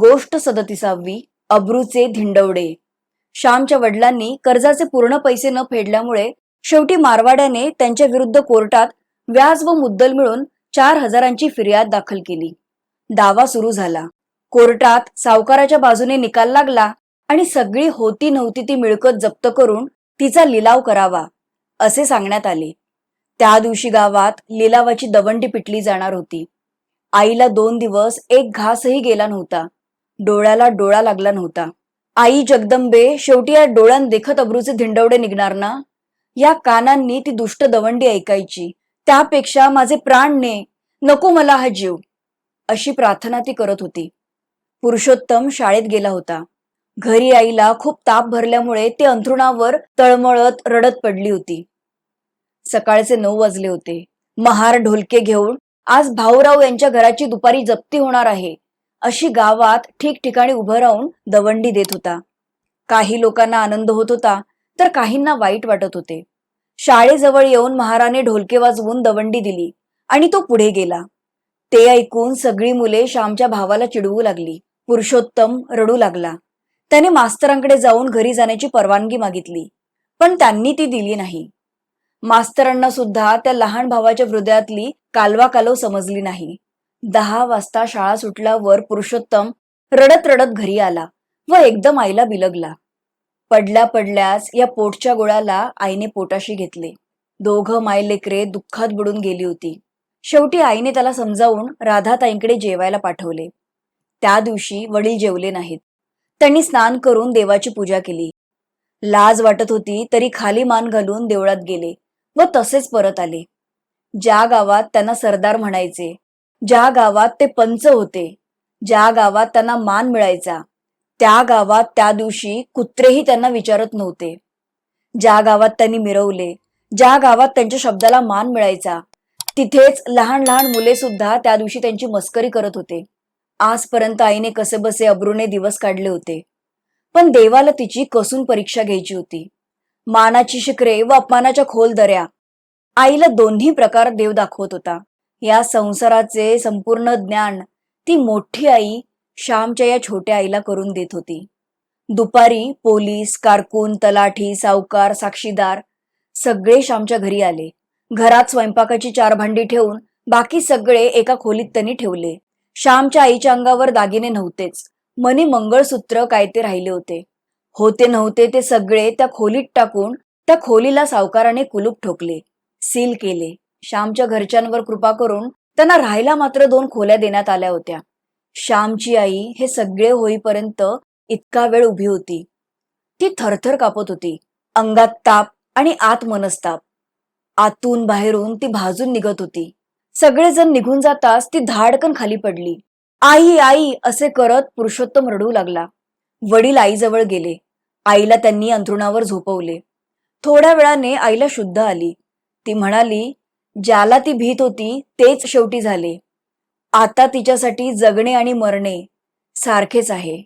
गोष्ट सदतीसावी अब्रूचे धिंडवडे. श्यामच्या वडिलांनी कर्जाचे पूर्ण पैसे न फेडल्यामुळे शेवटी मारवाड्याने त्यांच्या विरुद्ध कोर्टात व्याज व मुद्दल मिळून चार हजारांची फिर्याद दाखल केली. दावा सुरू झाला. कोर्टात सावकाराच्या बाजूने निकाल लागला आणि सगळी होती नव्हती ती मिळकत जप्त करून तिचा लिलाव करावा असे सांगण्यात आले. त्या दिवशी गावात लिलावाची दवंडी पिटली जाणार होती. आईला दोन दिवस एक घासही गेला नव्हता. डोळ्याला डोळा लागला नव्हता. आई जगदंबे शेवटी या डोळ्यान देखत अब्रूचे धिंडवडे निघणार ना? या कानांनी ती दुष्ट दवंडी ऐकायची. त्यापेक्षा माझे प्राण ने नको मला हा जीव. अशी प्रार्थना ती करत होती. पुरुषोत्तम शाळेत गेला होता. घरी आईला खूप ताप भरल्यामुळे ते अंथरुणावर तळमळत रडत पडली होती. सकाळचे नऊ वाजले होते. महार ढोलके घेऊन आज भाऊराव यांच्या घराची दुपारी जप्ती होणार आहे. अशी गावात ठिकठिकाणी उभं राहून दवंडी देत होता. काही लोकांना आनंद होत होता तर काहींना वाईट वाटत होते. शाळेजवळ येऊन महाराने ढोलके वाजवून दवंडी दिली आणि तो पुढे गेला. ते ऐकून सगळी मुले श्यामच्या भावाला चिडवू लागली. पुरुषोत्तम रडू लागला. त्याने मास्तरांकडे जाऊन घरी जाण्याची परवानगी मागितली पण त्यांनी ती दिली नाही. मास्तरांना सुद्धा त्या लहान भावाच्या हृदयातली कालवा कालव समजली नाही. दहा वाजता शाळा सुटल्यावर पुरुषोत्तम रडत रडत घरी आला व एकदम आईला बिलगला. पडल्या पडल्यास या पोटच्या गोळ्याला आईने पोटाशी घेतले. दोघं मायलेकरे दुःखात बुडून गेली होती. शेवटी आईने त्याला समजावून राधाताईंकडे जेवायला पाठवले. त्या दिवशी वडील जेवले नाहीत. त्यांनी स्नान करून देवाची पूजा केली. लाज वाटत होती तरी खाली मान घालून देवळात गेले व तसेच परत आले. ज्या गावात त्यांना सरदार म्हणायचे ज्या गावात ते पंच होते ज्या गावात त्यांना मान मिळायचा त्या गावात त्या दिवशी कुत्रेही त्यांना विचारत नव्हते. ज्या गावात त्यांनी मिरवले ज्या गावात त्यांच्या शब्दाला मान मिळायचा तिथेच लहान लहान मुले सुद्धा त्या दिवशी त्यांची मस्करी करत होते. आजपर्यंत आईने कसे बसे अब्रूने दिवस काढले होते. पण देवाला तिची कसून परीक्षा घ्यायची होती. मानाची शिखरे व अपमानाच्या खोल दऱ्या. आईला दोन्ही प्रकार देव दाखवत होता. या संसाराचे संपूर्ण ज्ञान ती मोठी आई श्यामच्या या छोट्या आईला करून देत होती. दुपारी पोलीस कारकून तलाठी सावकार साक्षीदार सगळे श्यामच्या घरी आले. घरात स्वयंपाकाची चार भांडी ठेवून बाकी सगळे एका खोलीत त्यांनी ठेवले. श्यामच्या आईच्या अंगावर दागिने नव्हतेच. मनी मंगळसूत्र काय ते राहिले होते. होते नव्हते ते सगळे त्या खोलीत टाकून त्या खोलीला सावकाराने कुलूप ठोकले. सील केले. श्यामच्या घरच्यांवर कृपा करून त्यांना राहायला मात्र दोन खोल्या देण्यात आल्या होत्या. श्यामची आई हे सगळे होईपर्यंत इतका वेळ उभी होती. ती थरथर कापत होती. अंगात ताप आणि आत मनस्ताप आतून बाहेरून ती भाजून निघत होती. सगळेजण निघून जाताच ती धाडकन खाली पडली. आई आई असे करत पुरुषोत्तम रडू लागला. वडील आईजवळ गेले. आईला त्यांनी अंथरुणावर झोपवले. थोड्या वेळाने आईला शुद्ध आली. ती म्हणाली ज्याला ती भीत होती तेच शेवटी झाले. आता तिच्यासाठी जगणे आणि मरणे सारखेच आहे.